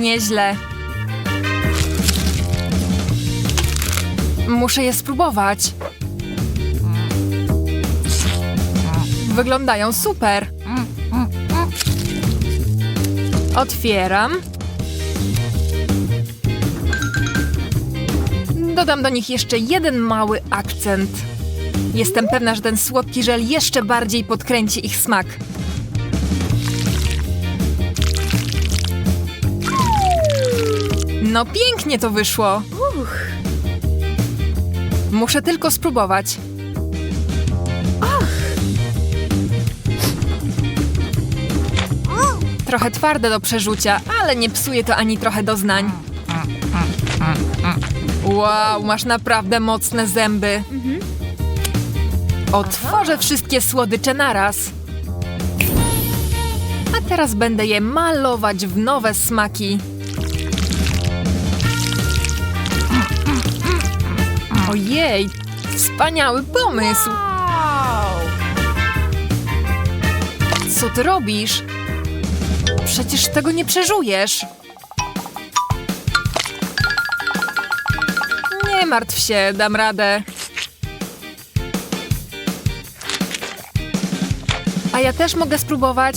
Nieźle. Muszę je spróbować. Wyglądają super. Otwieram. Dodam do nich jeszcze jeden mały akcent. Jestem pewna, że ten słodki żel jeszcze bardziej podkręci ich smak. No pięknie to wyszło. Muszę tylko spróbować. Trochę twarde do przerzucia, ale nie psuje to ani trochę doznań. Wow, masz naprawdę mocne zęby. Otworzę wszystkie słodycze naraz. A teraz będę je malować w nowe smaki. Ojej, wspaniały pomysł. Co ty robisz? Przecież tego nie przeżujesz. Nie martw się, dam radę. A ja też mogę spróbować.